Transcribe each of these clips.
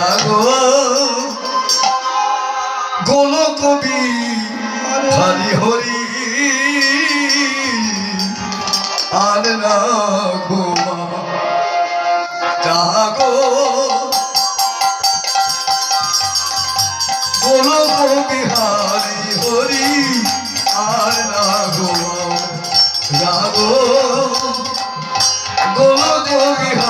না গো। গোল কবি হরি হরি। আর না গো গো গোল কবি হরি হরি। আর না গো রাগো গোল কবি হরি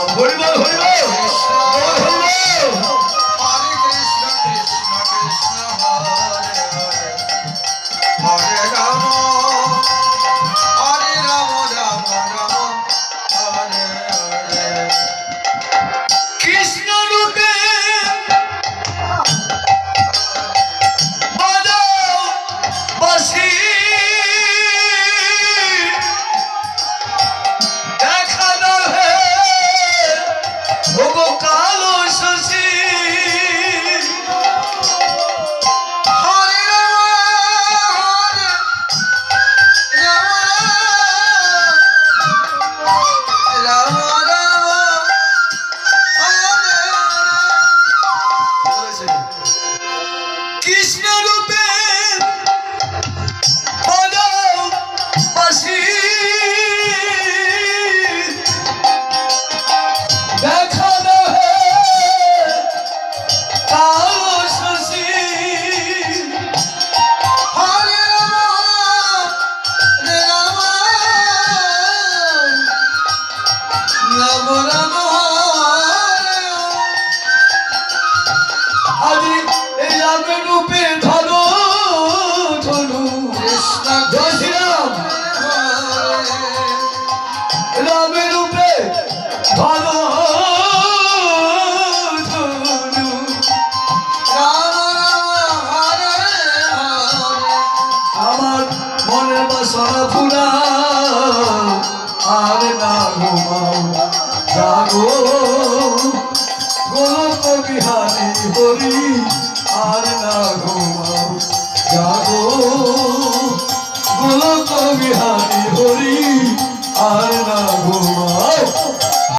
আমার মনের বাসনা ফুরা বিহারি হরি আর না ঘুমাও। জাগো।